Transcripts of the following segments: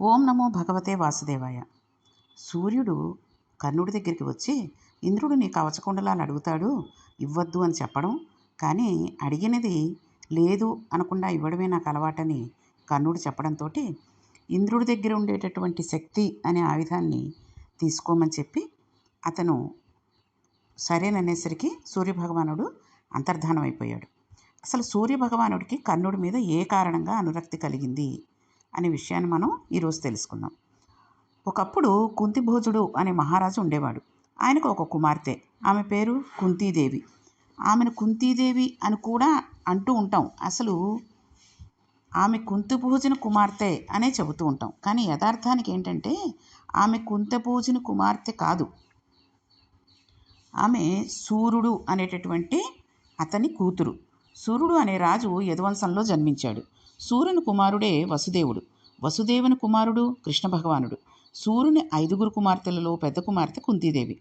ఓం నమో భగవతే వాసుదేవాయ. సూర్యుడు కర్ణుడి దగ్గరికి వచ్చి ఇంద్రుడు నీ కవచకుండలాలు అడుగుతాడు ఇవ్వద్దు అని చెప్పడం. కానీ అడిగినది లేదు అనకుండా ఇవ్వడమే నాకు అలవాటని కర్ణుడు చెప్పడంతో ఇంద్రుడి దగ్గర ఉండేటటువంటి శక్తి అనే ఆయుధాన్ని తీసుకోమని చెప్పి అతను సరేననేసరికి సూర్యభగవానుడు అంతర్ధానం అయిపోయాడు అసలు సూర్యభగవానుడికి కర్ణుడి మీద ఏ కారణంగా అనురక్తి కలిగింది? అనే విషయాన్ని మనం ఈరోజు తెలుసుకుందాం. ఒకప్పుడు కుంతిభోజుడు అనే మహారాజు ఉండేవాడు. ఆయనకు ఒక కుమార్తె. ఆమె పేరు కుంతీదేవి. ఆమెను కుంతీదేవి అని కూడా అంటూ ఉంటాం. అసలు ఆమె కుంతిభోజన కుమార్తె అనే చెబుతూ ఉంటాం. కానీ యథార్థానికి ఏంటంటే ఆమె కుంతభోజన కుమార్తె కాదు. ఆమె సూర్యుడు అనేటటువంటి అతని కూతురు. సూర్యుడు అనే రాజు యదువంశంలో జన్మించాడు. సూర్యుని కుమారుడే వసుదేవుడు. వసుదేవుని కుమారుడు కృష్ణ భగవానుడు. సూర్యుని ఐదుగురు కుమార్తెలలో పెద్ద కుమార్తె కుంతీదేవి.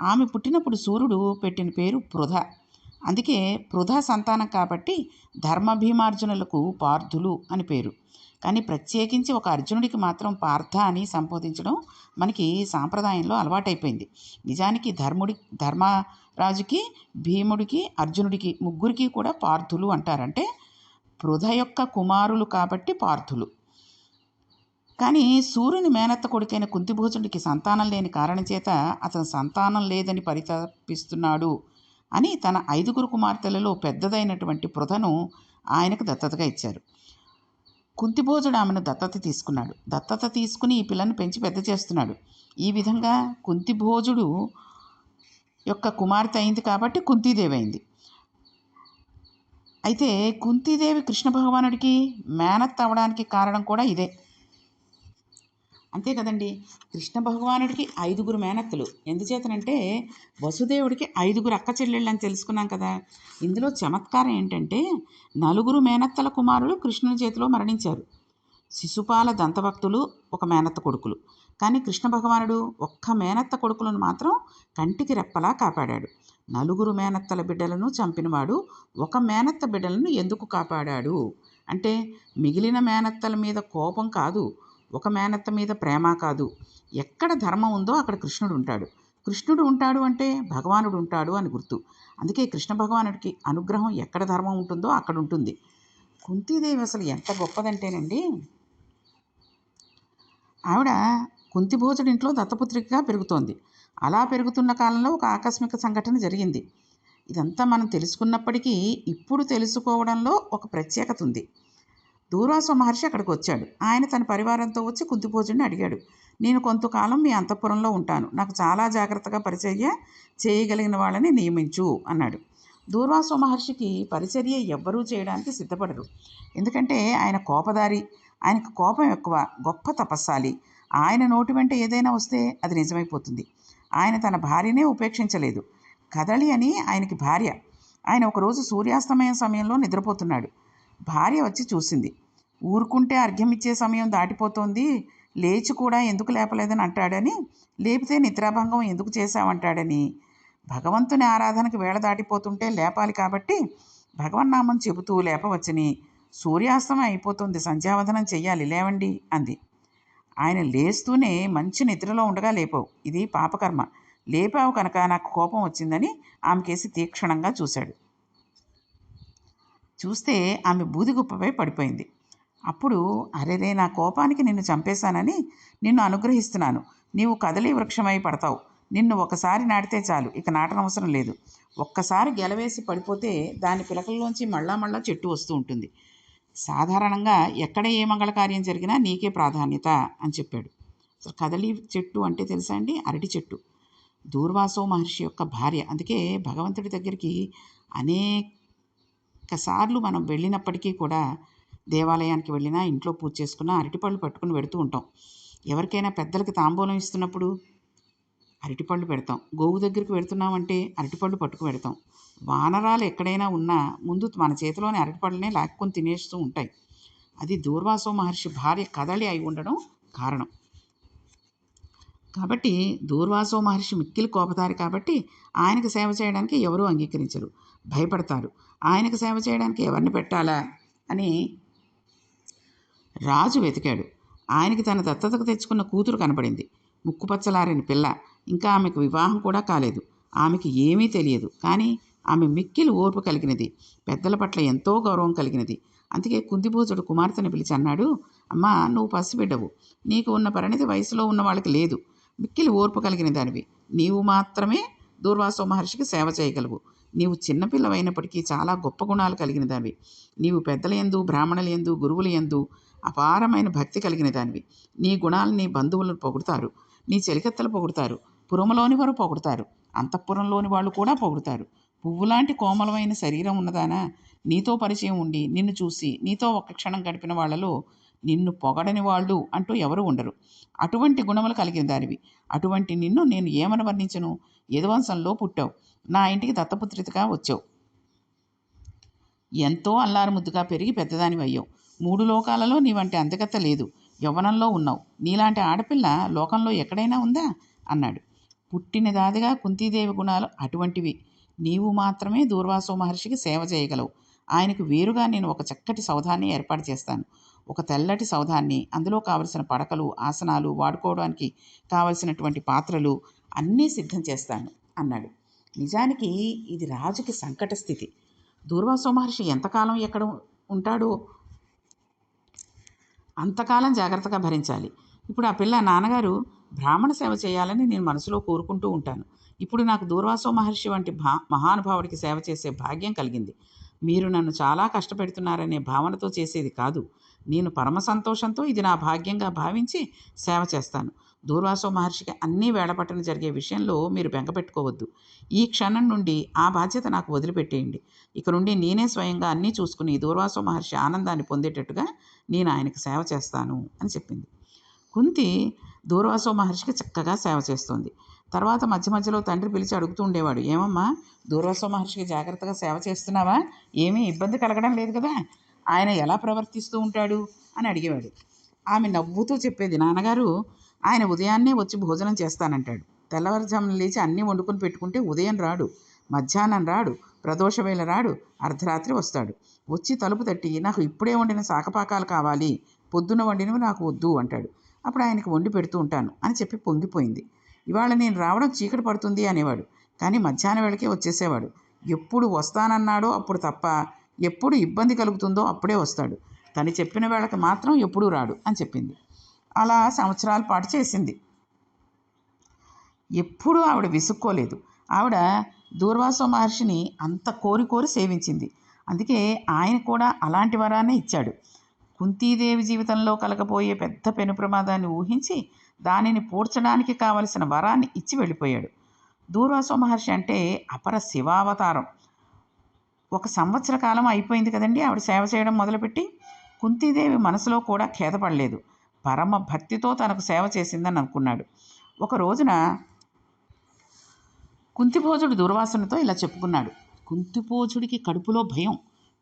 ఆమె పుట్టినప్పుడు సూర్యుడు పెట్టిన పేరు పృథ అందుకే పృథ సంతానం కాబట్టి ధర్మభీమార్జునులకు పార్థులు అని పేరు. కానీ ప్రత్యేకించి ఒక అర్జునుడికి మాత్రం పార్థ అని సంబోధించడం మనకి సాంప్రదాయంలో అలవాటైపోయింది. నిజానికి ధర్ముడి ధర్మరాజుకి భీముడికి అర్జునుడికి ముగ్గురికి కూడా పార్థులు అంటారంటే పృథ యొక్క కుమారులు కాబట్టి పార్థులు. కానీ సూర్యుని మేనత్త కొడుకైన కుంతిభోజుడికి సంతానం లేని కారణం చేత అతను సంతానం లేదని పరితపిస్తున్నాడు అని తన ఐదుగురు కుమార్తెలలో పెద్దదైనటువంటి పృథను ఆయనకు దత్తతగా ఇచ్చారు. కుంతిభోజుడు ఆమెను దత్తత తీసుకున్నాడు. దత్తత తీసుకుని ఈ పిల్లను పెంచి పెద్ద చేస్తున్నాడు. ఈ విధంగా కుంతిభోజుడు యొక్క కుమార్తె అయింది కాబట్టి కుంతీదేవి అయింది. అయితే కుంతీదేవి కృష్ణ భగవానుడికి మేనత్ అవ్వడానికి కారణం కూడా ఇదే. అంతే కదండి. కృష్ణ భగవానుడికి ఐదుగురు మేనత్తలు. ఎందుచేతనంటే వసుదేవుడికి ఐదుగురు అక్క చెల్లెళ్ళు అని తెలుసుకున్నాం కదా. ఇందులో చమత్కారం ఏంటంటే నలుగురు మేనత్తల కుమారులు కృష్ణుని చేతిలో మరణించారు. శిశుపాల దంతభక్తులు ఒక మేనత్త కొడుకులు. కానీ కృష్ణ భగవానుడు ఒక్క మేనత్త కొడుకులను మాత్రం కంటికి రెప్పలా కాపాడాడు. నలుగురు మేనత్తల బిడ్డలను చంపినవాడు ఒక మేనత్త బిడ్డలను ఎందుకు కాపాడాడు? అంటే మిగిలిన మేనత్తల మీద కోపం కాదు ఒక మేనత్త మీద ప్రేమ కాదు. ఎక్కడ ధర్మం ఉందో అక్కడ కృష్ణుడు ఉంటాడు. కృష్ణుడు ఉంటాడు అంటే భగవానుడు ఉంటాడు అని గుర్తు. అందుకే కృష్ణ భగవానుడికి అనుగ్రహం ఎక్కడ ధర్మం ఉంటుందో అక్కడ ఉంటుంది. కుంతీదేవి అసలు ఎంత గొప్పదంటేనండి ఆవిడ కుంతిభోజుడింట్లో దత్తపుత్రికగా పెరుగుతోంది. అలా పెరుగుతున్న కాలంలో ఒక ఆకస్మిక సంఘటన జరిగింది. ఇదంతా మనం తెలుసుకున్నప్పటికీ ఇప్పుడు తెలుసుకోవడంలో ఒక ప్రత్యేకత ఉంది. దూర్వాస మహర్షి అక్కడికి వచ్చాడు. ఆయన తన పరివారంతో వచ్చి కుంతిభోజుడిని అడిగాడు. నేను కొంతకాలం మీ అంతఃపురంలో ఉంటాను. నాకు చాలా జాగ్రత్తగా పరిచర్య చేయగలిగిన వాళ్ళని నియమించు అన్నాడు. దూర్వాస మహర్షికి పరిచర్య ఎవ్వరూ చేయడానికి సిద్ధపడరు. ఎందుకంటే ఆయన కోపదారి. ఆయనకు కోపం ఎక్కువ. గొప్ప తపస్సాలి. ఆయన నోటి వెంట ఏదైనా వస్తే అది నిజమైపోతుంది. ఆయన తన భార్యనే ఉపేక్షించలేదు. కదలి అని ఆయనకి భార్య. ఆయన ఒకరోజు సూర్యాస్తమయం సమయంలో నిద్రపోతున్నాడు. భార్య వచ్చి చూసింది. ఊరుకుంటే అర్ఘ్యం ఇచ్చే సమయం దాటిపోతోంది. లేచి కూడా ఎందుకు లేపలేదని అంటాడని. లేపితే నిద్రాభంగం ఎందుకు చేశావంటాడని. భగవంతుని ఆరాధనకి వేళ దాటిపోతుంటే లేపాలి కాబట్టి భగవన్నామం చెబుతూ లేపవచ్చని. సూర్యాస్తమయం అయిపోతుంది. సంధ్యావధనం చెయ్యాలి. లేవండి అంది. ఆయన లేస్తూనే మంచి నిద్రలో ఉండగా లేపావు. ఇది పాపకర్మ. లేపావు కనుక నాకు కోపం వచ్చిందని ఆమెకేసి తీక్షణంగా చూశాడు. చూస్తే ఆమె బూదిగుప్పపై పడిపోయింది. అప్పుడు అరేరే నా కోపానికి నిన్ను చంపేశానని నిన్ను అనుగ్రహిస్తున్నాను. నీవు కదలి వృక్షమై పడతావు. నిన్ను ఒకసారి నాటితే చాలు. ఇక నాటనవసరం లేదు. ఒక్కసారి గెలవేసి పడిపోతే దాని పిలకల్లోంచి మళ్ళా మళ్ళా చెట్టు వస్తూ ఉంటుంది. సాధారణంగా ఎక్కడ ఏ మంగళకార్యం జరిగినా నీకే ప్రాధాన్యత అని చెప్పాడు. అసలు కదలి చెట్టు అంటే తెలుసా అండి? అరటి చెట్టు. దూర్వాసో మహర్షి యొక్క భార్య. అందుకే భగవంతుడి దగ్గరికి అనేక సార్లు మనం వెళ్ళినప్పటికీ కూడా దేవాలయానికి వెళ్ళినా ఇంట్లో పూజ చేసుకున్నా అరటిపళ్ళు పట్టుకుని పెడుతూ ఉంటాం. ఎవరికైనా పెద్దలకి తాంబూలం ఇస్తున్నప్పుడు అరటిపళ్ళు పెడతాం. గోవు దగ్గరికి వెళుతున్నామంటే అరటిపళ్ళు పట్టుకు పెడతాం వానరాలు ఎక్కడైనా ఉన్నా ముందు మన చేతిలోని అరటిపళ్ళనే లాక్కొని తినేస్తూ ఉంటాయి. అది దూర్వాసో మహర్షి భార్య కదలి అయి ఉండడం కారణం. కాబట్టి దూర్వాసో మహర్షి మిక్కిలి కోపతారు కాబట్టి ఆయనకు సేవ చేయడానికి ఎవరూ అంగీకరించరు. భయపడతారు. ఆయనకు సేవ చేయడానికి ఎవరిని పెట్టాలా అని రాజు వెతికాడు. ఆయనకి తన దత్తతకు తెచ్చుకున్న కూతురు కనపడింది. ముక్కుపచ్చలారిన పిల్ల. ఇంకా ఆమెకు వివాహం కూడా కాలేదు. ఆమెకి ఏమీ తెలియదు. కానీ ఆమె మిక్కిలి ఓర్పు కలిగినది. పెద్దల పట్ల ఎంతో గౌరవం కలిగినది. అందుకే కుంతిభోజుడు కుమార్తెను పిలిచి అన్నాడు అమ్మా నువ్వు పసిబిడ్డవు. నీకు ఉన్న పరిణితి వయసులో ఉన్న వాళ్ళకి లేదు. మిక్కిలి ఓర్పు కలిగిన దానివి. నీవు మాత్రమే దూర్వాసో మహర్షికి సేవ చేయగలవు. నీవు చిన్నపిల్లవైనప్పటికీ చాలా గొప్ప గుణాలు కలిగిన దానివి. నీవు పెద్దల ఎందు బ్రాహ్మణుల ఎందు గురువుల ఎందు అపారమైన భక్తి కలిగిన దానివి. నీ గుణాలు నీ బంధువులను పొగుడుతారు. నీ చెలికత్తలు పొగుడుతారు. పురములోని వారు పొగుడుతారు. అంతఃపురంలోని వాళ్ళు కూడా పొగుడుతారు. పువ్వులాంటి కోమలమైన శరీరం ఉన్నదానా? నీతో పరిచయం ఉండి నిన్ను చూసి నీతో ఒక్క క్షణం గడిపిన వాళ్ళలో నిన్ను పొగడని వాళ్ళు అంటూ ఎవరు ఉండరు. అటువంటి గుణములు కలిగిన దానివి. అటువంటి నిన్ను నేను ఏమని వర్ణించను? యదువంశంలో పుట్టావు. నా ఇంటికి దత్తపుత్రితగా వచ్చావు. ఎంతో అల్లారుముద్దుగా పెరిగి పెద్దదానివి అయ్యావు. మూడు లోకాలలో నీ వంటి అంతకత్త లేదు. యవ్వనంలో ఉన్నావు. నీలాంటి ఆడపిల్ల లోకంలో ఎక్కడైనా ఉందా? అన్నాడు. పుట్టినదాదిగా కుంతీదేవి గుణాలు అటువంటివి. నీవు మాత్రమే దూర్వాసో మహర్షికి సేవ చేయగలవు. ఆయనకు వేరుగా నేను ఒక చక్కటి సౌధాన్ని ఏర్పాటు చేస్తాను. ఒక తెల్లటి సౌధాన్ని అందులో కావలసిన పడకలు ఆసనాలు వాడుకోవడానికి కావలసినటువంటి పాత్రలు అన్నీ సిద్ధం చేస్తాను అన్నాడు. నిజానికి ఇది రాజుకి సంకట స్థితి. దూర్వాసో మహర్షి ఎంతకాలం ఎక్కడ ఉంటాడో? అంతకాలం జాగ్రత్తగా భరించాలి. ఇప్పుడు ఆ పిల్ల నాన్నగారు బ్రాహ్మణ సేవ చేయాలని నేను మనసులో కోరుకుంటూ ఉంటాను. ఇప్పుడు నాకు దూర్వాసో మహర్షి వంటి భా మహానుభావుడికి సేవ చేసే భాగ్యం కలిగింది. మీరు నన్ను చాలా కష్టపెడుతున్నారనే భావనతో చేసేది కాదు. నేను పరమ సంతోషంతో ఇది నా భాగ్యంగా భావించి సేవ చేస్తాను. దూర్వాసో మహర్షికి అన్నీ వేళపట్టన జరిగే విషయంలో మీరు బెంగపెట్టుకోవద్దు ఈ క్షణం నుండి ఆ బాధ్యత నాకు వదిలిపెట్టేయండి. ఇక నుండి నేనే స్వయంగా అన్నీ చూసుకుని దూర్వాసో మహర్షి ఆనందాన్ని పొందేటట్టుగా నేను ఆయనకు సేవ చేస్తాను అని చెప్పింది. కుంతి దూర్వాసో మహర్షికి చక్కగా సేవ చేస్తుంది. తర్వాత మధ్య మధ్యలో తండ్రి పిలిచి అడుగుతూ ఉండేవాడు ఏమమ్మా దూర్వాసో మహర్షికి జాగ్రత్తగా సేవ చేస్తున్నావా? ఏమీ ఇబ్బంది కలగడం లేదు కదా? ఆయన ఎలా ప్రవర్తిస్తూ ఉంటాడు? అని అడిగేవాడు. ఆమె నవ్వుతూ చెప్పేది నాన్నగారు ఆయన ఉదయాన్నే వచ్చి భోజనం చేస్తానంటాడు. తెల్లవారుజామున లేచి అన్నీ వండుకొని పెట్టుకుంటే ఉదయం రాడు మధ్యాహ్నం రాడు ప్రదోష వేళ రాడు అర్ధరాత్రి వస్తాడు. వచ్చి తలుపు తట్టి నాకు ఇప్పుడే వండిన శాకపాకాలు కావాలి పొద్దున వండినవి నాకు వద్దు అంటాడు. అప్పుడు ఆయనకి వండి పెడుతూ ఉంటాను అని చెప్పి పొంగిపోయింది. ఇవాళ నేను రావడం చీకటి పడుతుంది అనేవాడు. కానీ మధ్యాహ్నం వేళకే వచ్చేసేవాడు. ఎప్పుడు వస్తానన్నాడో అప్పుడు తప్ప ఎప్పుడు ఇబ్బంది కలుగుతుందో అప్పుడే వస్తాడు. తను చెప్పిన వేళకి మాత్రం ఎప్పుడూ రాడు అని చెప్పింది. అలా సంవత్సరాల పాటు చేసింది. ఎప్పుడూ ఆవిడ విసుక్కోలేదు. ఆవిడ దూర్వాస మహర్షిని అంత కోరి కోరి సేవించింది. అందుకే ఆయన కూడా అలాంటి వరాన్ని ఇచ్చాడు. కుంతీదేవి జీవితంలో కలగబోయే పెద్ద పెను ప్రమాదాన్ని ఊహించి దానిని పూడ్చడానికి కావలసిన వరాన్ని ఇచ్చి వెళ్ళిపోయాడు. దూర్వాసో మహర్షి అంటే అపర శివావతారం. ఒక సంవత్సర కాలం అయిపోయింది కదండి ఆవిడ సేవ చేయడం మొదలుపెట్టి. కుంతీదేవి మనసులో కూడా ఖేదపడలేదు. పరమ భక్తితో తనకు సేవ చేసిందని అనుకున్నాడు. ఒక రోజున కుంతిభోజుడు దుర్వాసనతో ఇలా చెప్పుకున్నాడు. కుంతిభోజుడికి కడుపులో భయం.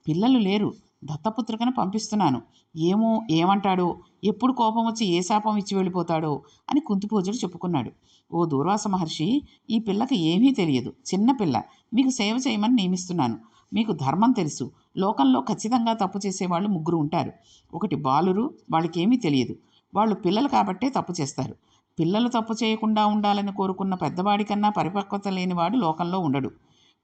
పిల్లలు లేరు. దత్తపుత్రికను పంపిస్తున్నాను. ఏమో ఏమంటాడో? ఎప్పుడు కోపం వచ్చి ఏ శాపం ఇచ్చి వెళ్ళిపోతాడో? అని కుంతిపూజుడు చెప్పుకున్నాడు. ఓ దూర్వాస మహర్షి ఈ పిల్లకి ఏమీ తెలియదు. చిన్న పిల్ల మీకు సేవ చేయమని నియమిస్తున్నాను. మీకు ధర్మం తెలుసు. లోకంలో ఖచ్చితంగా తప్పు చేసేవాళ్ళు ముగ్గురు ఉంటారు. ఒకటి బాలురు వాళ్ళకేమీ తెలియదు. వాళ్ళు పిల్లలు కాబట్టే తప్పు చేస్తారు. పిల్లలు తప్పు చేయకుండా ఉండాలని కోరుకున్న పెద్దవాడికన్నా పరిపక్వత లేనివాడు లోకంలో ఉండడు.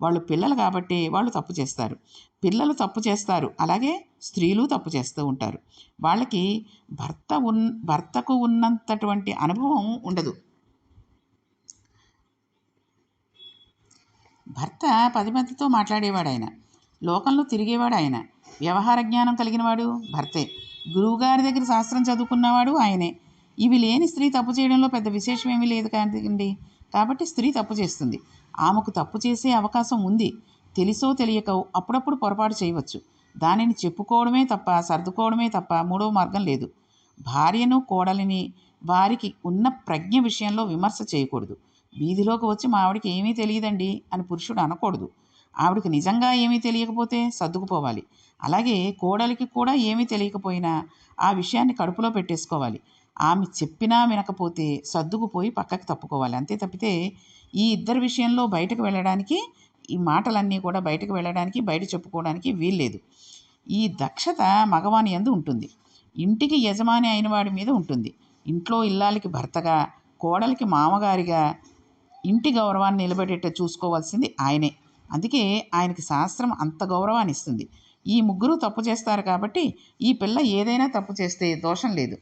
వాళ్ళు పిల్లలు కాబట్టి వాళ్ళు తప్పు చేస్తారు. పిల్లలు తప్పు చేస్తారు. అలాగే స్త్రీలు తప్పు చేస్తూ ఉంటారు. వాళ్ళకి భర్త ఉన్ భర్తకు ఉన్నంతటువంటి అనుభవం ఉండదు. భర్త పది మందితో మాట్లాడేవాడు ఆయన లోకంలో తిరిగేవాడు ఆయన వ్యవహార జ్ఞానం కలిగినవాడు భర్తే. గురువుగారి దగ్గర శాస్త్రం చదువుకున్నవాడు ఆయనే. ఇవి లేని స్త్రీ తప్పు చేయడంలో పెద్ద విశేషం ఏమీ లేదు కాదండి కాబట్టి స్త్రీ తప్పు చేస్తుంది. ఆమెకు తప్పు చేసే అవకాశం ఉంది. తెలుసో తెలియకో అప్పుడప్పుడు పొరపాటు చేయవచ్చు. దానిని చెప్పుకోవడమే తప్ప సర్దుకోవడమే తప్ప మూడవ మార్గం లేదు. భార్యను కోడలిని వారికి ఉన్న ప్రజ్ఞ విషయంలో విమర్శ చేయకూడదు. వీధిలోకి వచ్చి మా ఆవిడకి ఏమీ తెలియదండి అని పురుషుడు అనకూడదు. ఆవిడకి నిజంగా ఏమీ తెలియకపోతే సర్దుకుపోవాలి. అలాగే కోడలికి కూడా ఏమీ తెలియకపోయినా ఆ విషయాన్ని కడుపులో పెట్టేసుకోవాలి. ఆమె చెప్పినా వినకపోతే సర్దుకుపోయి పక్కకి తప్పుకోవాలి. అంతే తప్పితే ఈ ఇద్దరి విషయంలో బయటకు వెళ్ళడానికి ఈ మాటలన్నీ కూడా బయటకు వెళ్ళడానికి బయట చెప్పుకోవడానికి వీల్లేదు ఈ దక్షత మగవాని యందు ఉంటుంది. ఇంటికి యజమాని అయిన వాడి మీద ఉంటుంది. ఇంట్లో ఇల్లాలకి భర్తగా కోడలికి మామగారిగా ఇంటి గౌరవాన్ని నిలబెట్టేట చూసుకోవాల్సింది ఆయనే. అందుకే ఆయనకి శాస్త్రం అంత గౌరవాన్ని ఇస్తుంది. ఈ ముగ్గురు తప్పు చేస్తారు కాబట్టి ఈ పిల్ల ఏదైనా తప్పు చేస్తే దోషం లేదు.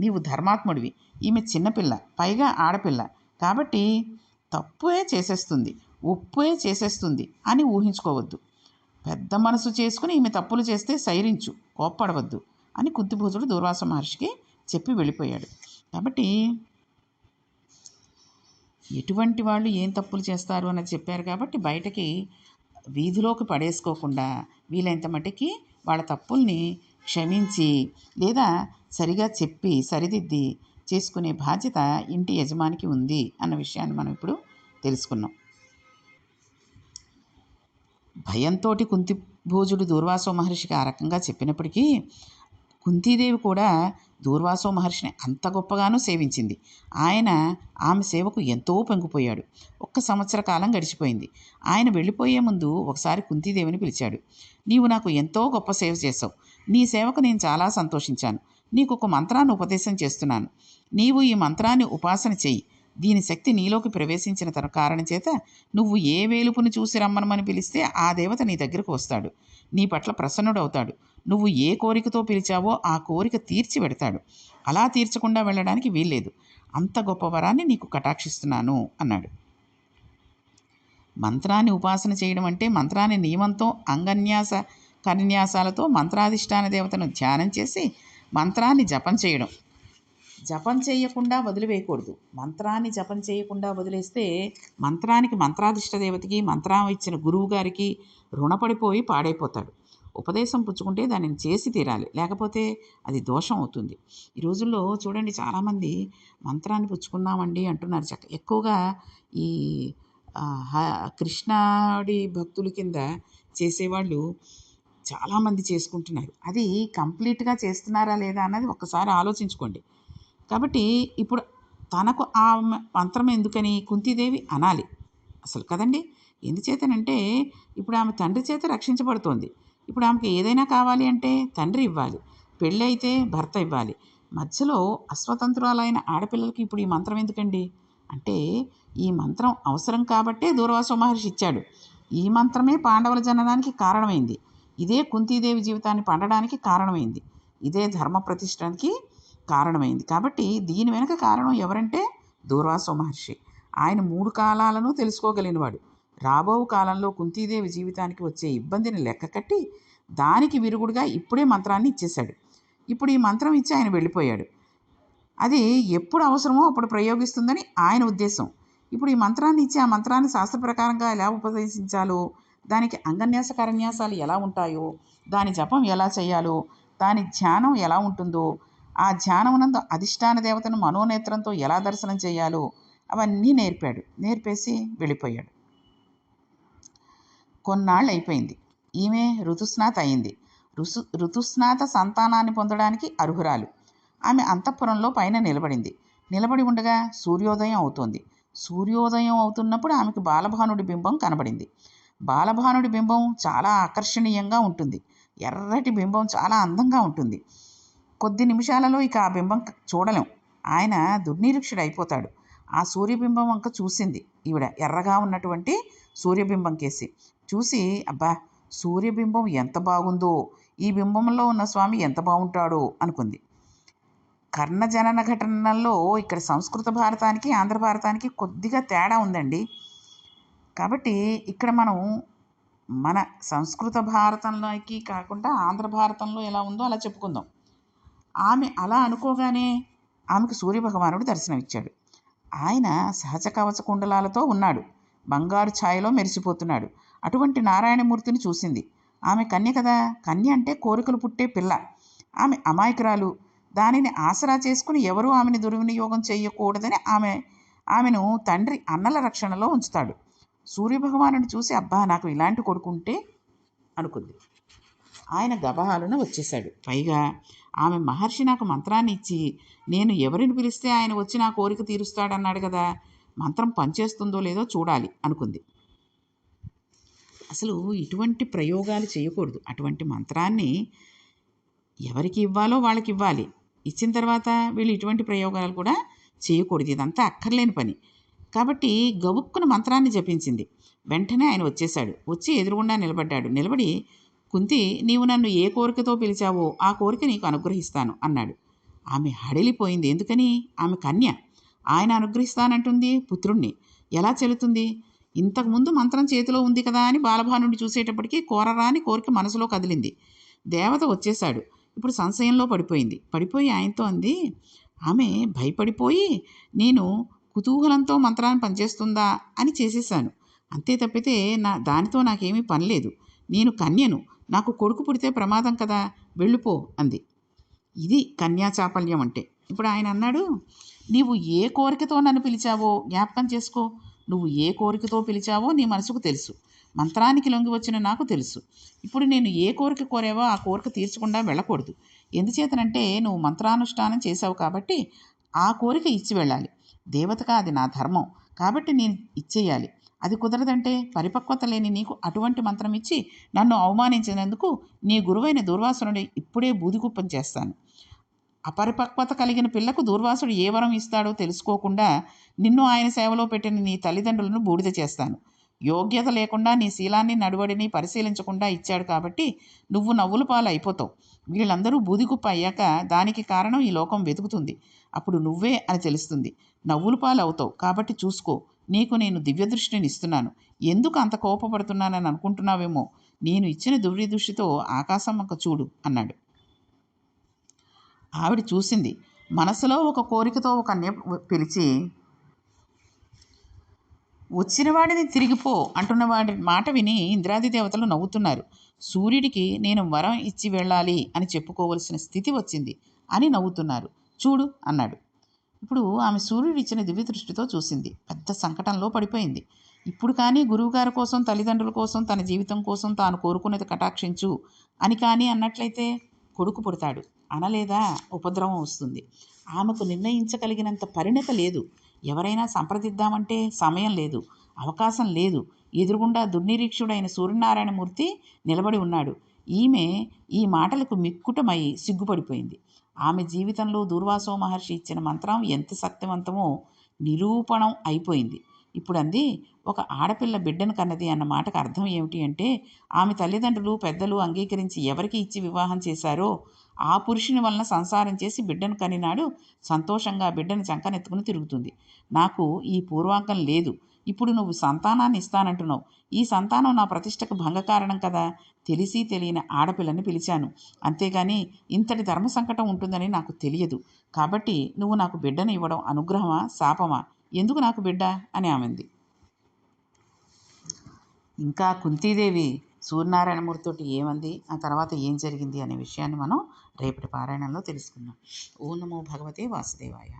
నీవు ధర్మాత్ముడివి. ఈమె చిన్నపిల్ల పైగా ఆడపిల్ల. కాబట్టి తప్పుయే చేసేస్తుంది ఒప్పుయే చేసేస్తుంది అని ఊహించుకోవద్దు. పెద్ద మనసు చేసుకుని ఈమె తప్పులు చేస్తే సైరించు కోప్పడవద్దు అని కుంతిభోజుడు దూర్వాస మహర్షికి చెప్పి వెళ్ళిపోయాడు. కాబట్టి ఎటువంటి వాళ్ళు ఏం తప్పులు చేస్తారు అన్నది చెప్పారు కాబట్టి బయటకి వీధిలోకి పడేసుకోకుండా వీలైనంత మటుకి వాళ్ళ తప్పుల్ని క్షమించి లేదా సరిగా చెప్పి సరిదిద్ది చేసుకునే బాధ్యత ఇంటి యజమానికి ఉంది అన్న విషయాన్ని మనం ఇప్పుడు తెలుసుకున్నాం. భయంతో కుంతి భోజుడు దూర్వాసో మహర్షికి ఆ రకంగా చెప్పినప్పటికీ కుంతీదేవి కూడా దూర్వాసో మహర్షిని అంత గొప్పగానూ సేవించింది. ఆయన ఆమె సేవకు ఎంతో పొంగిపోయాడు. ఒక్క సంవత్సర కాలం గడిచిపోయింది. ఆయన వెళ్ళిపోయే ముందు ఒకసారి కుంతీదేవిని పిలిచాడు. నీవు నాకు ఎంతో గొప్ప సేవ చేశావు. నీ సేవకు నేను చాలా సంతోషించాను. నీకు ఒక మంత్రాన్ని ఉపదేశం చేస్తున్నాను. నీవు ఈ మంత్రాన్ని ఉపాసన చెయ్యి దీని శక్తి నీలోకి ప్రవేశించిన తన కారణం చేత నువ్వు ఏ వేలుపుని చూసి రమ్మనమని పిలిస్తే ఆ దేవత నీ దగ్గరకు వస్తాడు. నీ పట్ల ప్రసన్నుడవుతాడు. నువ్వు ఏ కోరికతో పిలిచావో ఆ కోరిక తీర్చి పెడతాడు. అలా తీర్చకుండా వెళ్ళడానికి వీల్లేదు. అంత గొప్ప వరాన్ని నీకు కటాక్షిస్తున్నాను అన్నాడు. మంత్రాన్ని ఉపాసన చేయడం అంటే మంత్రాన్ని నియమంతో అంగన్యాస కన్యాసాలతో మంత్రాధిష్టాన దేవతను ధ్యానం చేసి మంత్రాన్ని జపం చేయడం. జపం చేయకుండా వదిలివేయకూడదు. మంత్రాన్ని జపం చేయకుండా వదిలేస్తే మంత్రానికి మంత్రాధిష్ట దేవతకి మంత్రం ఇచ్చిన గురువు గారికి రుణపడిపోయి పాడైపోతాడు. ఉపదేశం పుచ్చుకుంటే దానిని చేసి తీరాలి. లేకపోతే అది దోషం అవుతుంది. ఈ రోజుల్లో చూడండి చాలామంది మంత్రాన్ని పుచ్చుకున్నామండి అంటున్నారు చక్క. ఎక్కువగా ఈ కృష్ణాడి హ- భక్తుల కింద చేసేవాళ్ళు చాలామంది చేసుకుంటున్నారు. అది కంప్లీట్గా చేస్తున్నారా లేదా అన్నది ఒక్కసారి ఆలోచించుకోండి. కాబట్టి ఇప్పుడు తనకు ఆ మంత్రం ఎందుకని కుంతీదేవి అనాలి. అసలు కదండి? ఎందుచేతనంటే ఇప్పుడు ఆమె తండ్రి చేత రక్షించబడుతోంది. ఇప్పుడు ఆమెకి ఏదైనా కావాలి అంటే తండ్రి ఇవ్వాలి పెళ్ళి అయితే భర్త ఇవ్వాలి. మధ్యలో అస్వతంత్రాలైన ఆడపిల్లలకి ఇప్పుడు ఈ మంత్రం ఎందుకండి? అంటే ఈ మంత్రం అవసరం కాబట్టే దూర్వాస మహర్షి ఇచ్చాడు. ఈ మంత్రమే పాండవుల జననానికి కారణమైంది. ఇదే కుంతీదేవి జీవితాన్ని పండడానికి కారణమైంది. ఇదే ధర్మ ప్రతిష్టానికి కారణమైంది. కాబట్టి దీని వెనుక కారణం ఎవరంటే దూర్వాస మహర్షి. ఆయన మూడు కాలాలను తెలుసుకోగలిగినవాడు. రాబో కాలంలో కుంతీదేవి జీవితానికి వచ్చే ఇబ్బందిని లెక్క కట్టి దానికి విరుగుడుగా ఇప్పుడే మంత్రాన్ని ఇచ్చేశాడు. ఇప్పుడు ఈ మంత్రం ఇచ్చి ఆయన వెళ్ళిపోయాడు. అది ఎప్పుడు అవసరమో అప్పుడు ప్రయోగిస్తుందని ఆయన ఉద్దేశం. ఇప్పుడు ఈ మంత్రాన్ని ఇచ్చి ఆ మంత్రాన్ని శాస్త్ర ప్రకారంగా ఎలా ఉపదేశించాలో దానికి అంగన్యాస కరన్యాసాలు ఎలా ఉంటాయో దాని జపం ఎలా చేయాలో దాని ధ్యానం ఎలా ఉంటుందో ఆ ధ్యానమునందు అధిష్టాన దేవతను మనోనేత్రంతో ఎలా దర్శనం చేయాలో అవన్నీ నేర్పాడు. నేర్పేసి వెళ్ళిపోయాడు. కొన్నాళ్ళు అయిపోయింది ఈమె ఋతుస్నాత అయింది ఋసు ఋతుస్నాత సంతానాన్ని పొందడానికి అర్హురాలు. ఆమె అంతఃపురంలో పైన నిలబడింది. నిలబడి ఉండగా సూర్యోదయం అవుతోంది. సూర్యోదయం అవుతున్నప్పుడు ఆమెకు బాలభానుడి బింబం కనబడింది. బాలభానుడి బింబం చాలా ఆకర్షణీయంగా ఉంటుంది. ఎర్రటి బింబం చాలా అందంగా ఉంటుంది. కొద్ది నిమిషాలలో ఇక ఆ బింబం చూడలేం. ఆయన దుర్నిరీక్షుడు అయిపోతాడు ఆ సూర్యబింబం వంక చూసింది. ఈవిడ ఎర్రగా ఉన్నటువంటి సూర్యబింబం కేసి. చూసి అబ్బా! సూర్యబింబం ఎంత బాగుందో! ఈ బింబంలో ఉన్న స్వామి ఎంత బాగుంటాడో! అనుకుంది. కర్ణజనన ఘటనల్లో ఇక్కడ సంస్కృత భారతానికి ఆంధ్ర భారతానికి కొద్దిగా తేడా ఉందండి. కాబట్టి ఇక్కడ మనం మన సంస్కృత భారతంలోకి కాకుండా ఆంధ్ర భారతంలో ఎలా ఉందో అలా చెప్పుకుందాం. ఆమె అలా అనుకోగానే ఆమెకు సూర్యభగవానుడు దర్శనమిచ్చాడు. ఆయన సహజ కవచ కుండలాలతో ఉన్నాడు. బంగారు ఛాయలో మెరిసిపోతున్నాడు. అటువంటి నారాయణమూర్తిని చూసింది. ఆమె కన్య కదా. కన్య అంటే కోరికలు పుట్టే పిల్ల. ఆమె అమాయకురాలు. దానిని ఆసరా చేసుకుని ఎవరూ ఆమెను దుర్వినియోగం చేయకూడదని ఆమె ఆమెను తండ్రి అన్నల రక్షణలో ఉంచుతాడు. సూర్యభగవానుని చూసి అబ్బా నాకు ఇలాంటి కొడుకుంటే అనుకుంది. ఆయన గబహాలను వచ్చేశాడు. పైగా ఆమె మహర్షి నాకు మంత్రాన్ని ఇచ్చి నేను ఎవరిని పిలిస్తే ఆయన వచ్చి నా కోరిక తీరుస్తాడన్నాడు కదా. మంత్రం పనిచేస్తుందో లేదో చూడాలి అనుకుంది. అసలు ఇటువంటి ప్రయోగాలు చేయకూడదు. అటువంటి మంత్రాన్ని ఎవరికి ఇవ్వాలో వాళ్ళకి ఇవ్వాలి. ఇచ్చిన తర్వాత వీళ్ళు ఇటువంటి ప్రయోగాలు కూడా చేయకూడదు. ఇదంతా అక్కర్లేని పని. కాబట్టి గబుక్కున మంత్రాన్ని జపించింది. వెంటనే ఆయన వచ్చేశాడు. వచ్చి ఎదురుగుండా నిలబడ్డాడు. నిలబడి కుంతి నీవు నన్ను ఏ కోరికతో పిలిచావో ఆ కోరిక నీకు అనుగ్రహిస్తాను అన్నాడు. ఆమె హడలిపోయింది. ఎందుకని? ఆమె కన్య. ఆయన అనుగ్రహిస్తానంటుంది పుత్రుణ్ణి. ఎలా చెల్లుతుంది? ఇంతకుముందు మంత్రం చేతిలో ఉంది కదా అని బాలభానుడిని చూసేటప్పటికీ కోరరాని కోరిక మనసులో కదిలింది. దేవత వచ్చేశాడు. ఇప్పుడు సంశయంలో పడిపోయింది. పడిపోయి ఆయనతో అంది ఆమె భయపడిపోయి నేను కుతూహలంతో మంత్రాన్ని పనిచేస్తుందా? అని చేసేసాను అంతే తప్పితే నా దానితో నాకేమీ పని లేదు. నేను కన్యను. నాకు కొడుకు పుడితే ప్రమాదం కదా. వెళ్ళిపో అంది. ఇది కన్యా చాపల్యం అంటే. ఇప్పుడు ఆయన అన్నాడు నీవు ఏ కోరికతో నన్ను పిలిచావో? జ్ఞాపకం చేసుకో. నువ్వు ఏ కోరికతో పిలిచావో నీ మనసుకు తెలుసు. మంత్రానికి లొంగి వచ్చిన నాకు తెలుసు. ఇప్పుడు నేను ఏ కోరిక కోరావో ఆ కోరిక తీర్చకుండా వెళ్ళకూడదు. ఎందుచేతనంటే నువ్వు మంత్రానుష్ఠానం చేశావు కాబట్టి ఆ కోరిక ఇచ్చి వెళ్ళాలి. దేవతగా అది నా ధర్మం. కాబట్టి నేను ఇచ్చేయాలి. అది కుదరదంటే పరిపక్వత లేని నీకు అటువంటి మంత్రం ఇచ్చి నన్ను అవమానించినందుకు నీ గురువైన దుర్వాసునుడి ఇప్పుడే బూదిగుప్పం చేస్తాను. అపరిపక్వత కలిగిన పిల్లకు దూర్వాసుడు ఏ వరం ఇస్తాడో తెలుసుకోకుండా నిన్ను ఆయన సేవలో పెట్టిన నీ తల్లిదండ్రులను బూడిద చేస్తాను. యోగ్యత లేకుండా నీ శీలాన్ని నడువడిని పరిశీలించకుండా ఇచ్చాడు కాబట్టి నువ్వు నవ్వుల పాలు అయిపోతావు వీళ్ళందరూ బూదిగుప్ప అయ్యాక దానికి కారణం ఈ లోకం వెతుకుతుంది. అప్పుడు నువ్వే అని తెలుస్తుంది. నవ్వుల పాలు అవుతావు కాబట్టి చూసుకో. నీకు నేను దివ్య దృష్టిని ఇస్తున్నాను. ఎందుకు అంత కోపపడుతున్నానని అనుకుంటున్నావేమో? నేను ఇచ్చిన దువ్యదృష్టితో ఆకాశం ఒక చూడు అన్నాడు. ఆవిడ చూసింది. మనసులో ఒక కోరికతో ఒక కన్య పిలిచి వచ్చినవాడిని తిరిగిపో అంటున్న వాడి మాట విని ఇంద్రాది దేవతలు నవ్వుతున్నారు. సూర్యుడికి నేను వరం ఇచ్చి వెళ్ళాలి అని చెప్పుకోవలసిన స్థితి వచ్చింది అని నవ్వుతున్నారు. చూడు అన్నాడు. ఇప్పుడు ఆమె సూర్యుడు ఇచ్చిన దివ్య దృష్టితో చూసింది. పెద్ద సంకటంలో పడిపోయింది. ఇప్పుడు కానీ గురువుగారి కోసం తల్లిదండ్రుల కోసం తన జీవితం కోసం తాను కోరుకున్నది కటాక్షించు అని కానీ అన్నట్లయితే కొడుకు పుడతాడు. అనలేదా? ఉపద్రవం వస్తుంది. ఆమెకు నిర్ణయించగలిగినంత పరిణత లేదు. ఎవరైనా సంప్రదిద్దామంటే సమయం లేదు అవకాశం లేదు. ఎదురుగుండా దుర్నిరీక్షుడైన సూర్యనారాయణమూర్తి నిలబడి ఉన్నాడు. ఈమె ఈ మాటలకు మిక్కుటమై సిగ్గుపడిపోయింది. ఆమె జీవితంలో దూర్వాసో మహర్షి ఇచ్చిన మంత్రం ఎంత శక్తివంతమో నిరూపణం అయిపోయింది. ఇప్పుడు అంది ఒక ఆడపిల్ల బిడ్డను కన్నది అన్న మాటకు అర్థం ఏమిటి అంటే ఆమె తల్లిదండ్రులు పెద్దలు అంగీకరించి ఎవరికి ఇచ్చి వివాహం చేశారో ఆ పురుషుని వలన సంసారం చేసి బిడ్డను కనినాడు సంతోషంగా బిడ్డను చంకనెత్తుకుని తిరుగుతుంది. నాకు ఈ పూర్వాంకం లేదు. ఇప్పుడు నువ్వు సంతానాన్ని ఇస్తానంటున్నావు. ఈ సంతానం నా ప్రతిష్టకు భంగకారణం కదా? తెలిసి తెలియని ఆడపిల్లని పిలిచాను. అంతేగాని ఇంతటి ధర్మ సంకటం ఉంటుందని నాకు తెలియదు. కాబట్టి నువ్వు నాకు బిడ్డను ఇవ్వడం అనుగ్రహమా? శాపమా? ఎందుకు నాకు బిడ్డ? అని ఆమెంది. ఇంకా కుంతీదేవి సూర్యనారాయణమూర్తితోటి ఏమంది? ఆ తర్వాత ఏం జరిగింది? అనే విషయాన్ని మనం రేపటి పారాయణంలో తెలుసుకుందాం. ఓ నమో భగవతే వాసుదేవాయ.